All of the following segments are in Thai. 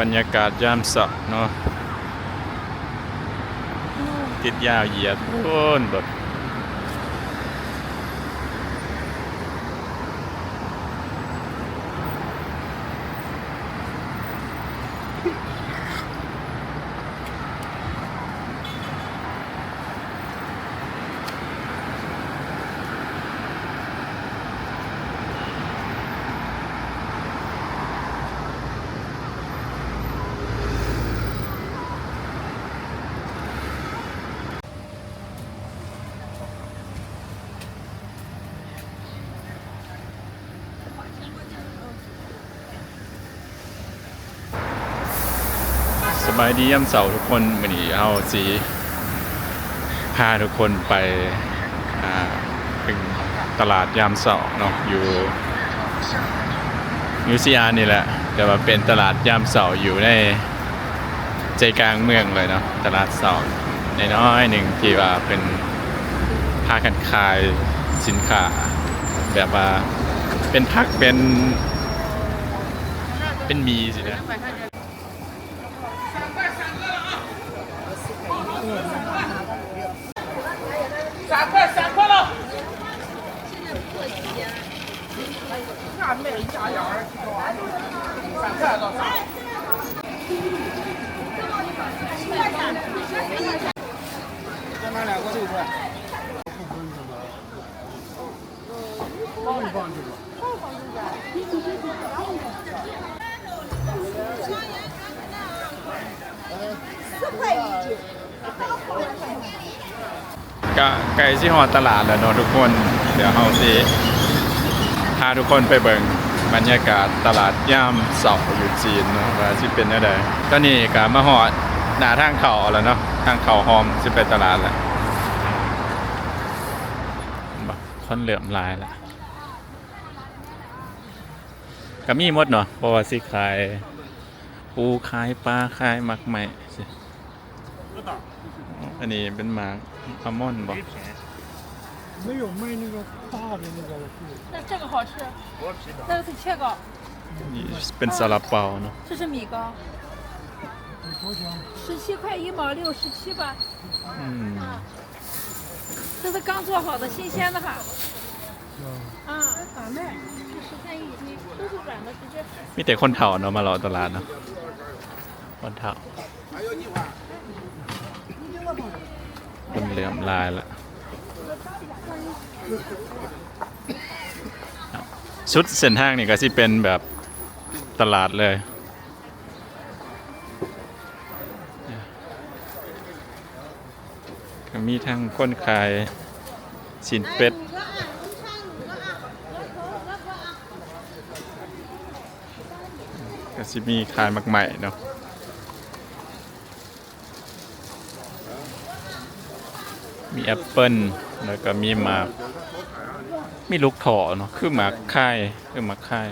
บรรยากาศยามสาร์เนาะติดยาวเหยียดโอ้นแบบ สบายดียามเสาร์ทุกคนวันนี้เอาสีพาทุกคนไปถึงตลาดยามเสาร์เนาะอยู่นิวซีแลนด์นี่แหละ แต่ว่าเป็นตลาดยามเสาร์อยู่ในใจกลางเมืองเลยเนาะตลาดเสาร์น้อยหนึ่งที่ว่าเป็นพากันขายสินค้าแบบว่าเป็นพักเป็นเป็นมีสินะ ก็ไกลที่หอตลาดแล้วเนาะทุกคน เดี๋ยวเราสิพาทุกคนไปเบิ่งบรรยากาศตลาดย่ามเสาอยู่จีนเนาะว่าสิเป็นยังไงตอนนี้ก็มาหอดหน้าทางเข่าแล้วเนาะทางเข่าหอมสิไปตลาดแล้วบ่คนเหลื่อมลายแล้ว ก็มีหมดเนาะเพราะว่าสิขายปูขายปลาขายหมักใหม่สิอันนี้เป็นหมากอัลมอนด์บ่ 没有卖那个大的那个是。那这个好吃，那个是切糕， นี่เป็นซาลาเปาเนาะ 这是米糕，多少钱？十七块一毛六，十七吧。 อืม 这是刚做好的，新鲜的哈。啊，板麦 มีแต่คนเถ่าเนาะมารอตลาดเนาะคนเถ่าคนเหลื่อมลายละชุดเส้นทางนี่ก็สิเป็นแบบตลาดเลยมีทั้งคนขายสินเป็ด็สิมีขายมักใหม่เนาะมีแอปเปิ้ลแล้วก็มีหมากมีลูกถอเนาะคือหมากค่ายคือหมากค่าย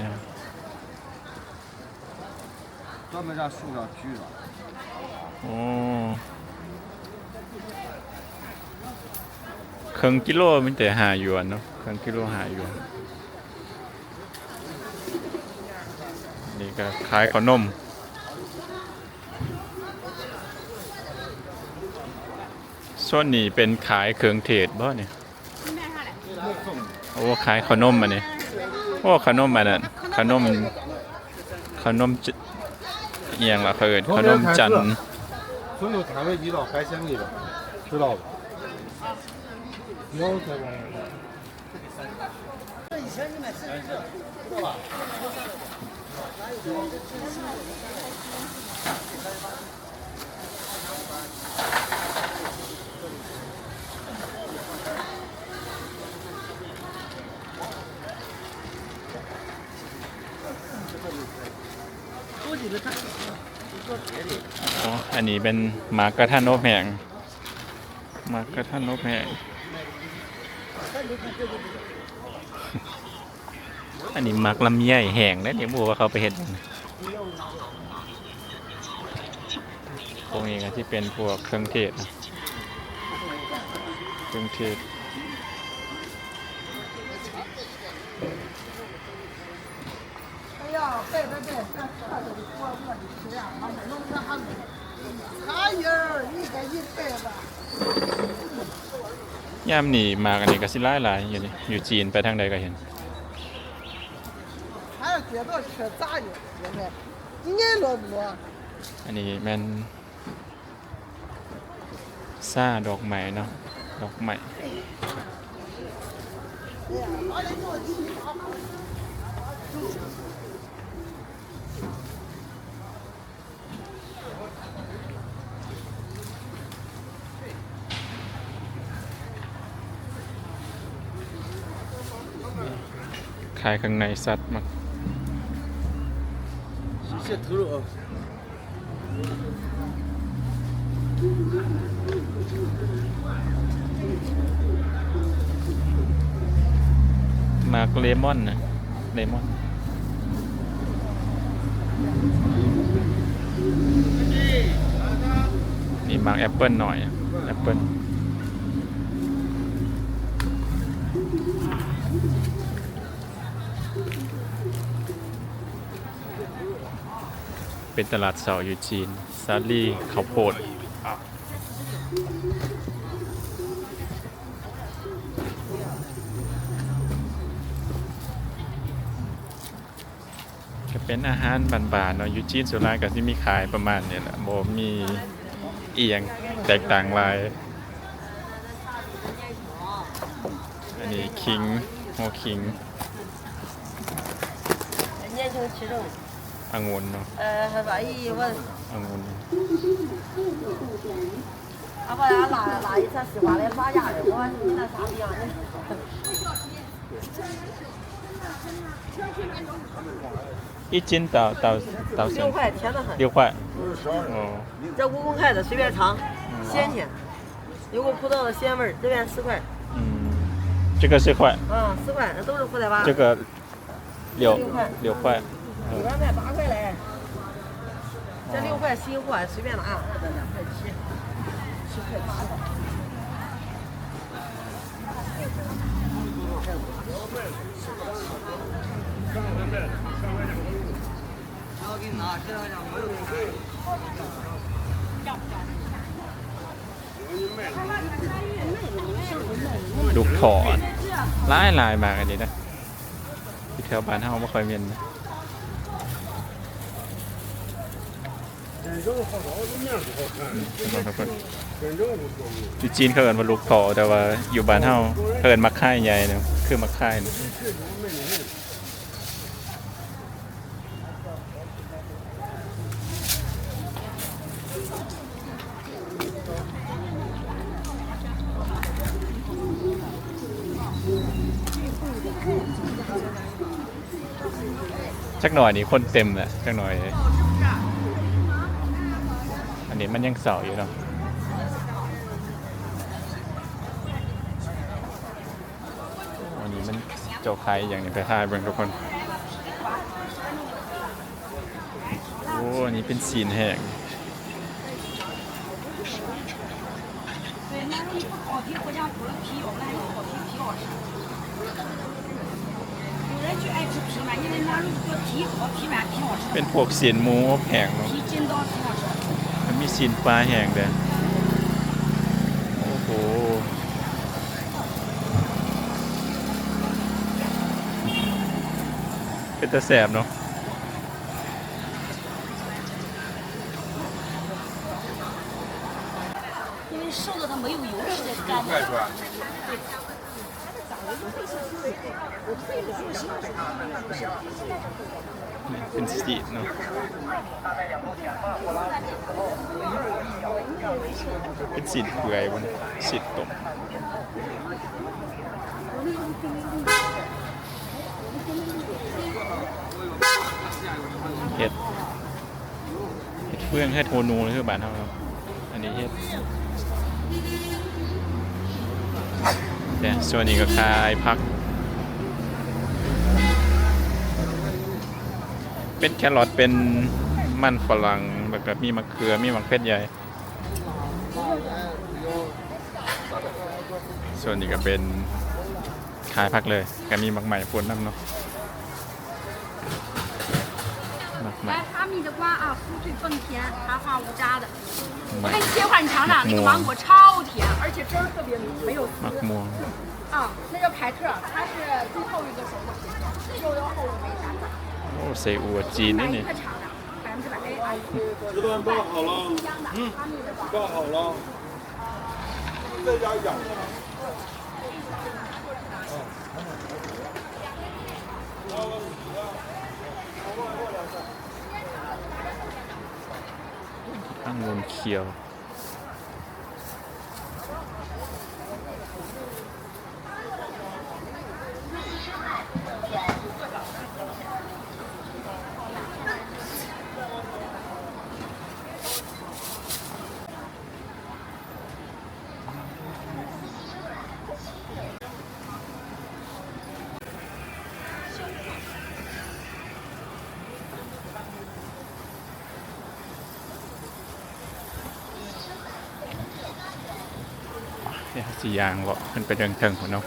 โอ้เครื่องกิโลมันแต่หาหยวนเนาะเครื่องกิโลหาหยวน นี่ก็ขายขนมส่วนนี้เป็นขายเครื่องเทศบ่เนี่ยโอ้ขายขนมมาเนี่ยโอ้ขนมมานั่นขนมขนมเอียงละเพินขนมจันทร์หนูถมว่ยีหลอกใคเชียงยีหหลอกมจัน อ๋อ อันนี้เป็นหมากกระท่านโนกแหงหมากกระท่านโนกแหงันนี้มักลำไยแห้งนะเดี๋ยวบัวว่าเขาไปเห็นพวกนี้ก็ที่เป็นพวกเครื่องเทศเครื่องเทศยามหนีมากันนี่ก็สิไล่หลายอยู่นี่อยู่จีนไปทางใดก็เห็น 还有街道吃炸的，现在一年多不多。 อันนี้แม่นซาดอกไม้เนาะดอกไม้ 哎呀，哪里给我地方？ ขายข้างในสัตว์มัก 谢谢头了啊。 มาก มาเลมอนนะเลมอนนี่มาแอปเปิลหน่อย แอปเปิล เป็นตลาดเสาร์อยู่จีน ซาลี่ข้าวโพด ก็เป็นอาหารบานๆเนาะอยูจีนสุรายก็ที่มีขายประมาณเนี่ยแหละโบมีเอียงแตกต่างหลาย อันนี้คิงโฮคิง 年轻气盛， อ 安稳呢。呃，好吧，我安稳。啊，不然哪哪一次是话的发芽的，我你那啥的啊？一斤到到到六块，甜的很。六块。嗯。这蜈蚣开的随便尝，鲜鲜，有股葡萄的鲜味儿。这边四块。嗯，这个四块。嗯，四块，那都是福袋吧？这个六。六块。里边卖八块嘞。这六块新货，随便拿。这两块七，七块八的。ลูกถอดหลายหลายมากอันนี้นะที่แถวบ้านเฮาไม่ค่อยมีนะ อยู่จีนเขาเอินว่าลูกถอแต่ว่าอยู่บ้านเฮาเขาเอินมักค่ายใหญ่เนาะคือมักค่ายชักหน่อยนี่คนเต็มแหละจักหน่อย มันยังเสาอยู่เนาะวันนี้มันเจ้าใครอย่างนี้ไปถ่ายเบิ่งทุกคน โอ้อันนี้เป็นสีนแห้งเป็นพวกเสียนหมูแพงเนาะ สินปลาแห้งเด้อโอ้โหเป็นตะแสบเนาะ เนาะเป็นซีนเปื่อยบนซีนต้มเห็ดเห็ดเฟืองเห็ดโฮนูนี่คือบานเราเนาะอันนี้เห็ดเนี่ส่วนนี้ก็คายพัก เป็นแครอทเป็นมันฝรั่งแล้วก็มีมะเขือมีมะเขือใหญ่ ส่วนนี้ก็เป็นขายผักเลยก็มีมักใหม่ปนน้ำเนาะ หมักไหม 来哈密的瓜啊，酥脆更甜，含花无渣的。 หมั 我 ก 给你切块，你尝尝，那个芒果超甜，而且汁儿特别没有 หมักม่วง 啊，那叫凯特，它是最后一个熟的品种，又有厚又没渣渣。 โอ้ใส่อัวจีน 买 นี่ 一 นี่ 个尝尝，百分之百 A 啊，这段包好了，新疆的哈密的瓜。包好了，再加养。 องุ่นเขียว เนี่อยสียางบอกมันไปเดินเทิงหัวเนาะ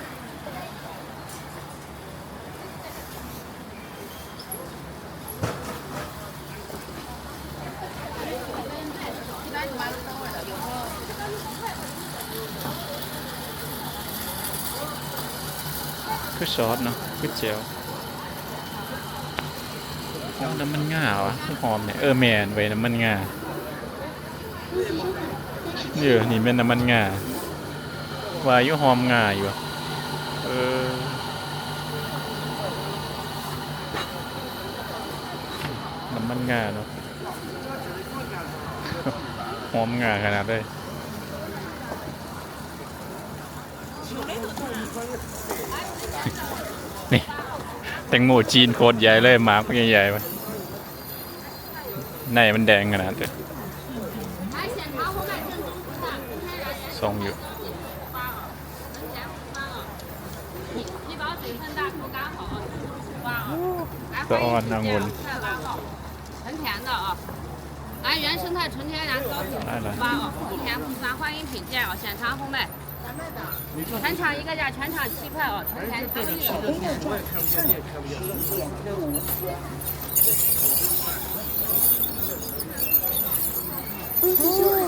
คือซอสเนาะคือเจียวแล้วน้ำมันง่าวะหอมเนี่ยเออแมนไว้น้ำมันง่าเออนี่เป็นน้ำมันง่า วายุหอมง่ายอยู่เออน้ำมันง่าเนาะหอมง่าขนาดเลยนี่แตงโมจีนโคตรใหญ่เลยหมากใหญ่ๆไปในมันแดงขนาดเลยทรงอยู่ สะออนนางวน 太完了，很甜的啊。来，原生态纯天然高品来来哇哦，不甜不酸，欢迎品鉴哦，现场烘焙。全场一个价，全场七块哦，纯甜全力。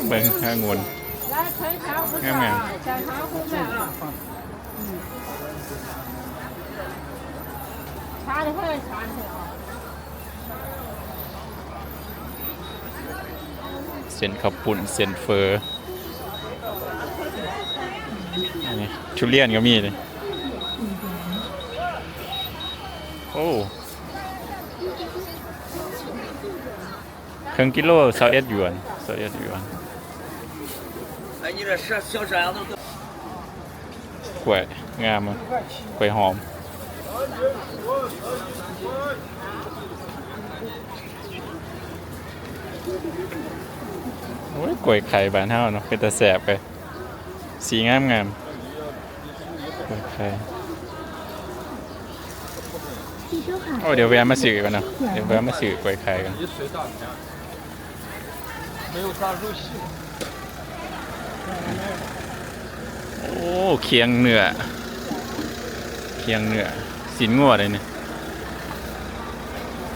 เบิ่งข้างวน 来，全场不看 ช้าเลยเพื่อนช้าเลยเส้นขับปุ่นเซนเฟอร์นี่ชุเลียนก็มีเลยโอ้ครึ่งกิโลสาวเอ็ดหยวนสาวเอ็ดหยวนกล้วยงามกล้วยหอม โอ้ยกล้วยไข่บานเฮาเนาะเป็นตาแสบไปสีงามงามกล้วยไข่โอ้เดี๋ยวแวะมาสื่อกันเนาะเดี๋ยวแวะมาสื่อกล้วยไข่กันโอ้เคียงเนื้อเคียงเนื้อ สินงัวเลยเนี่ย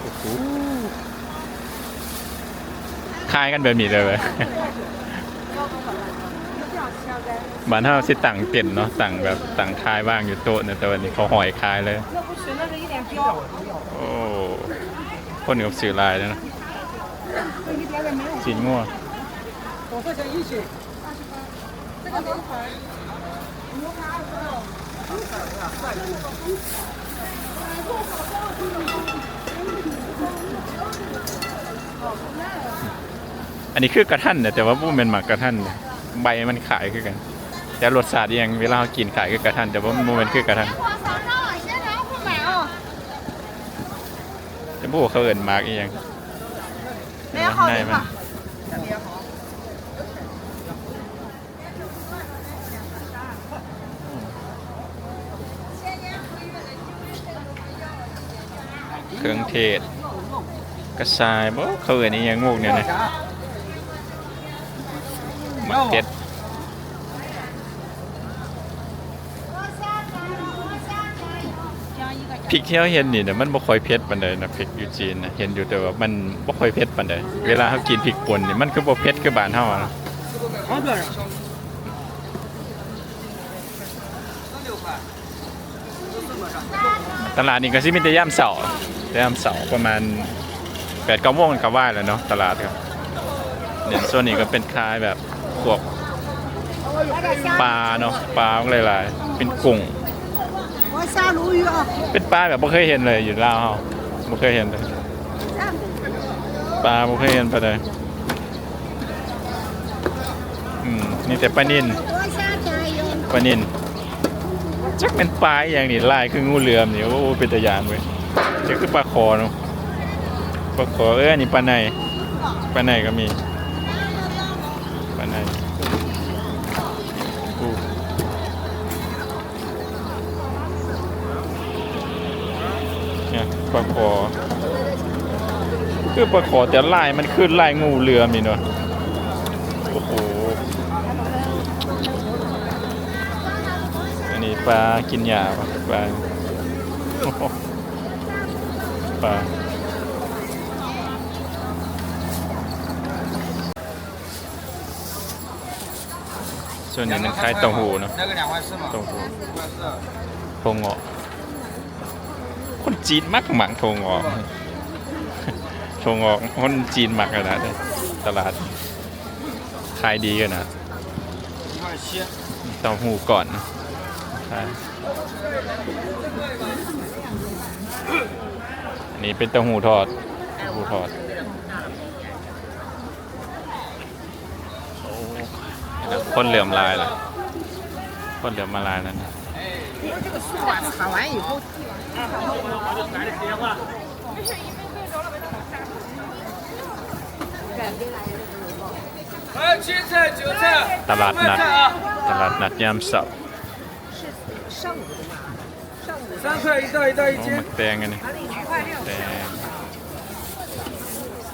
โอ้โหคล้ายกันแบบนี้เลยเว้ย บ้านเฮาสิตั้งเต็นท์เนาะตั้งแบบตั้งคายว่างอยู่โต๊ะเนี่ยแต่วันนี้เขาหอยคายเลย 那不行，那是一点标。 โอ้คนกับสื่อลายแล้วนะสินงัว 多少钱一斤？ อันนี้คือกระท่านเนี่ยแต่ว่าบุ้มเป็นหมักกระท่านใบมันขายคือกัน แต่รสชาติยังเวลากินขายคือกระท่านแต่ว่าบุ้มเป็นคือกระท่านจะบุ้มเขาเอินหมากอีกยังแม่เขาเลยค่ะ เครื่องเทศ กระชายบ่เคยนี่ยังงูกเนี่ยนะมักเก็ดพริกเที่ยวเห็นนี่เนี่ยมันบ่ค่อยเผ็ดปานใดนะพริกอยู่จีนนะเห็นอยู่แต่ว่ามันบ่ค่อยเผ็ดปานใดเวลาเฮากินพริกป่นนี่มันคือบ่เผ็ดคือบ้านเฮาอะตลาดนี่ก็สิมีแต่ยามเช้า ย่ามเสาประมาณแปดก้าโมงก็ว่ายแล้วเนาะตลาดครับเนี่ยส่วนนี้ก็เป็นคล้ายแบบพวกปลาเนาะปลาหลายๆ เป็นกุ้งเป็นปลาแบบไม่เคยเห็นเลยอยู่ลาวเราไม่เคยเห็นเลยปลาไม่เคยเห็นไปเลยอืมนี่แต่ปลานินปลานินจักเป็นปลาอย่างนี้ลายคืองูเหลือมนี่โอ้เป็นตะยานเว้ย จคือปลาคอเนาะปลาคอเอ้ยอันนี้ปลาในปลาในก็มีปลาในอู้เนี่ยปลาคอคือปลาคอแต่ลายมันคือลายงูเหลือมีเนาะโอ้โหอันนี้ปลากินหญ้าปลา ปลาส่วนนี้มันคล้ายเต้าหู้เนาะเต้าหู้โพงอคนจีนมักหมักโพงอโพงอคนจีนมักกันนะตลาดขายดีกันนะเต้าหู้ก่อนใช่ันนี้เป็นเต้าหู้ทอดเต้าหู้ทอดคนเหลื่อมลายล่ะคนเหลื่อมมาลายนั่นตลาดนัด ตลาดนัดยามเสาร์ 三块一袋，一袋一 โอ้ 斤 มั。กแตงอันนี้ 哪里一块六？ แตง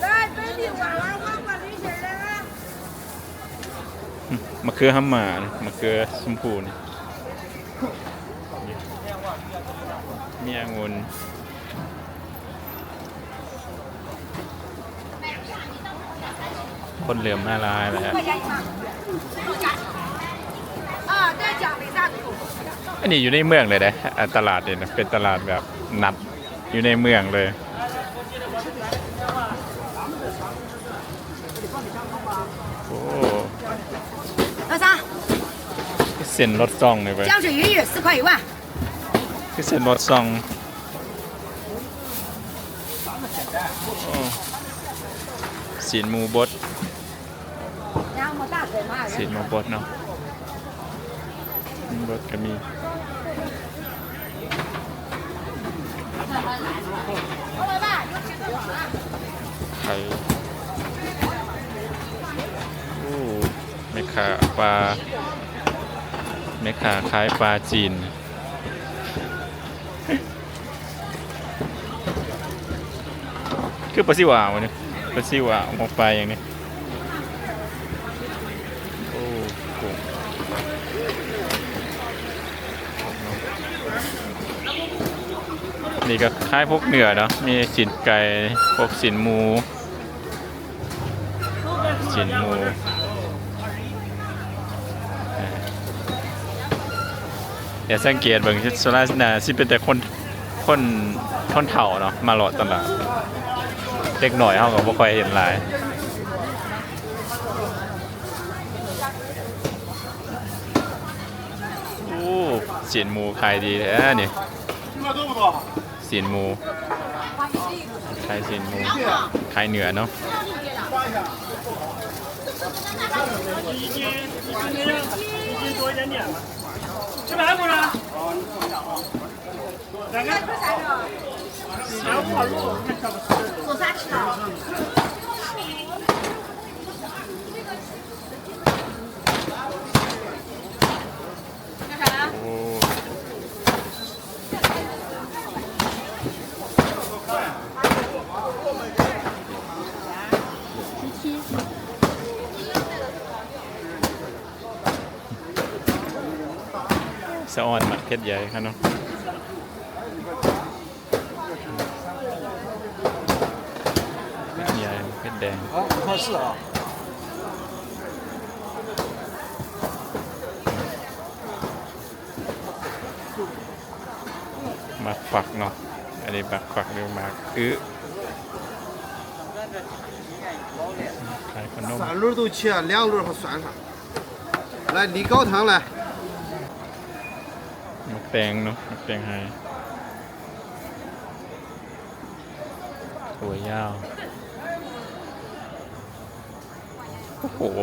来，本地娃娃娃娃这些人啊。 มะเขือห้ำหมานะมะเขือชมพูนี่มีองุ่นคนเหลื่อมหน้าลายเลยฮะ 啊，这讲为啥子？ อันนี้อยู่ในเมืองเลยนะอ่ะตลาดเนี่ยนะเป็นตลาดแบบนัดอยู่ในเมืองเลย โอ้ 那啥， เส้นรถซ่องเลยไป 江水鱼四块一万。 คือเส้นรถซ่องโอ้สีนหมูบด 然后大腿嘛， สีนหมูบดเนาะหมูบดก็มี ไข่โอ้แม่ค้าปลาแม่ค้าขายปลาจีน คือปลาซิวาวะเนี่ยปลาซิวาวมองไปอย่างนี้โอ้โห นี่ก็คล้ายพวกเนื้อเนาะมีสินไก่พวกสินหมู สินหมูเอ่ออย่าสังเกตเบิ่งส่วนมากน่ะสิเป็นแต่คนคนคนเฒ่าเนาะมาหลอดตลาดเด็กหน่อยเขาก็บ่ค่อยเห็นหลายโอ้สีนหมูขายดีแท้นี่ สีนหมูขายสีนหมูขายเนื้อเนาะ做啥吃啊？ โอ้ สะอ่อนมักเพชรใหญ่ครับเนาะใหญ่เพชรแดงหมักวักเนาะอันนี้มักควักเรียกมักคือขายขนมสามลูกตัวเชียร์两ลูนก็酸上来梨膏糖来 แตงเนาะหมักแตงไฮถั่วยาว โอ้โห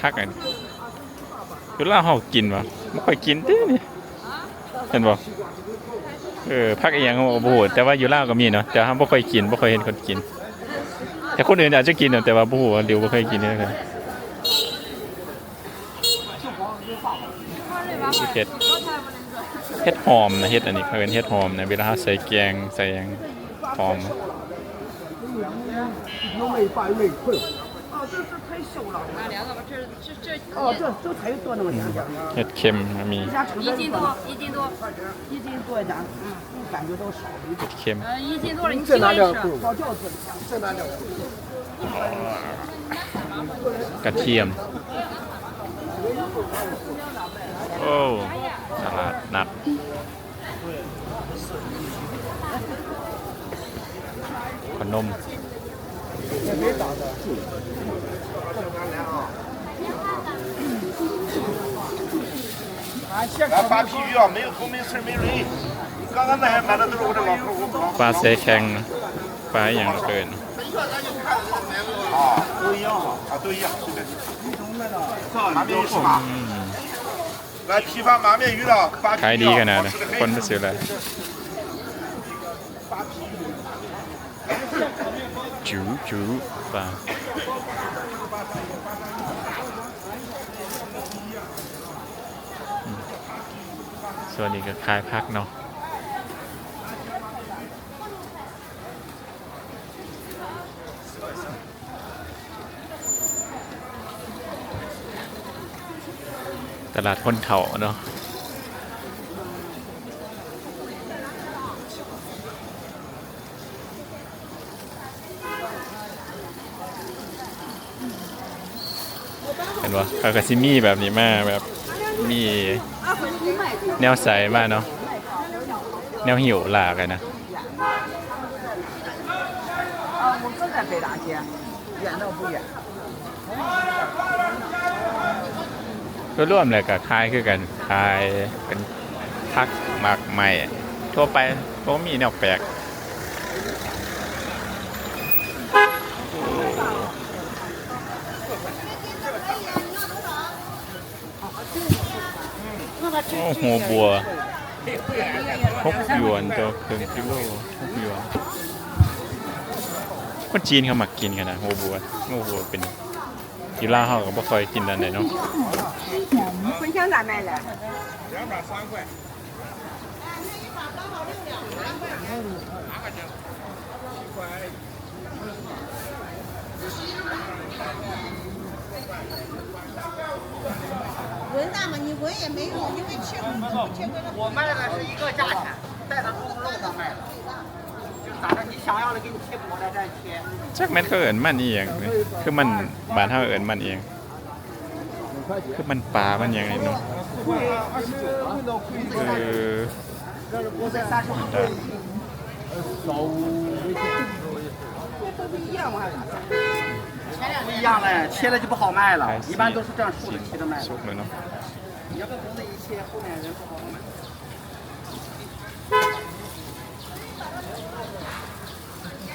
พักอันเวลาเฮากินวะไม่ค่อยกินเด้นี่เห็นบ่เออพักอีหยังเขาบอกบ่ฮู้แต่ว่าอยู่ลาวก็มีเนาะแต่เฮามบ่ค่อยกินบ่ค่อยเห็นคนกิน แต่คนอื่นอาจจะกินเนาะแต่ว่าบ่ฮู้ว่าเดี๋ยวบ่เคยกินนี่กันเฮ็ด เฮ็ดหอมนะเฮ็ดอันนี้เขาเอิ้นเฮ็ดหอมนะเวลาเฮาใส่แกงใส่หยังหอม 有没发有没困。哦，这是太瘦了。哦，这这才多那么点点。 เฮ็ดเค็มมี 一家成一斤多，一斤多，一斤多一点，嗯，感觉都少了一点。 เค็ม 呃，一斤多了，你这几个人吃？拿两份早教子里这拿两份。 กระเทียม โอ้ตลาดนัดขนม 来扒皮鱼啊，没有头没刺没蕊。刚刚那还买的都是我的老客户。 ปลาเซแข็งนะปลาอหย่างเกิน 啊，都一样啊，都一样，是的。马面鱼是吧？ ขายดีขนาดนะคนไม่ซื้อเลยจูจูปลาส่วนนี้ก็ขายพักเนาะ ตลาดคนเถ่าเนาะ เห็นปะเขาก็ซิมีแบบนี้มาแบบมีแนวใสมากเนาะแนวหิวหลากเลยนะ 啊，我正在北大街，远倒不远。 ร่วมเลยกับคายคือกันคายเป็นพักหมากใหม่ทั่วไปก็มีแนวแปลกโอ้โหบัวหกหยวนต่อครึ่งกิโลหกหยวนคนจีนเขามักกินกันนะโฮบัวโฮบัวเป็น กีฬาเขาก็บ่ค่อยกินอันไหนเนาะ 茴香咋卖嘞？闻那么你闻也没用，因为切切回来。我卖的是一个价钱，带着猪肉上卖的， จักแม่นเขาเอิ้นมันอีหยังเนี่ยคือมันบ้านเฮาเอิ้นมันเอง คือมันปลา มันหยังไงเนาะเออได้ 不一样嘞，切了就不好卖了 ขาย，一般都是这样竖着切着卖 สุ 的。 กเลยเนาะ 你要跟公子一切，后面人不好买。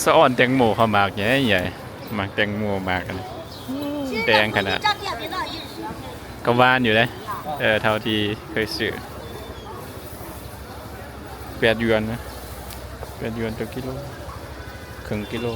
สะอ่อนแตงโมเขามากใหญ่ใหญ่มากแตงโมมากกันแดงขนาดก็หวานอยู่เลยเออเท่าที่เคยซื้อแปดหยวนนะแปดหยวนต่อกิโลครึ่งกิโล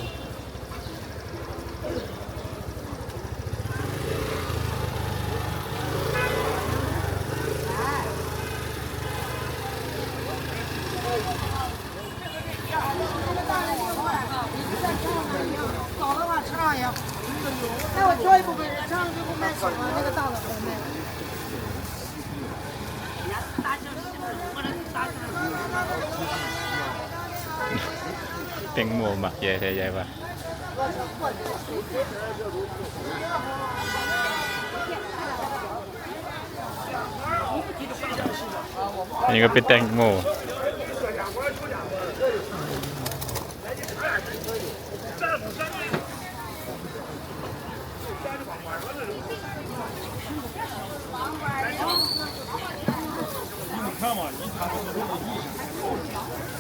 แตงโมหมักใหญ่แท้ใหญ่ปะอันนี้ก็เป็นแตงโมเปิ้นเ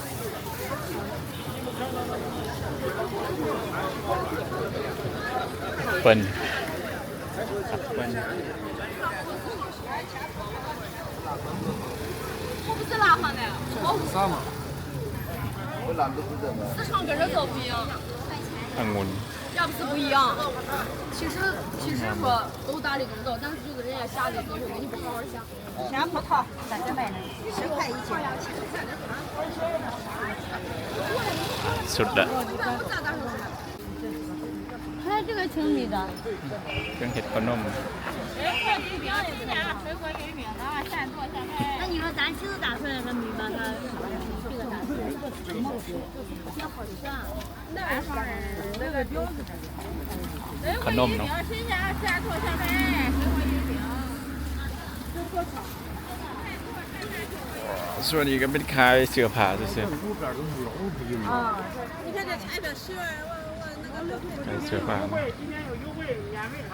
笨，笨。我不是的，市场跟这都不一样。看。要不是不一样，其实其实说都打的工作，但是就是人家下的东西，你不好好下。先葡萄，在这卖的，十块一斤。是的。还有这个青米的。真黑不弄。那你说咱亲自打出来的米吗？他这个。好吃啊！那玩意儿，那个饼，水果饼，新鲜，现做现卖，水果月饼。这多少？ ส่วนนี้ก็เป็นขายเสื้อผ้าซื่อ 路边都是老不一样。你看这前面十元，我我那个六块。 ๆขายเสื้อผ้า 今天有优惠，免费尝。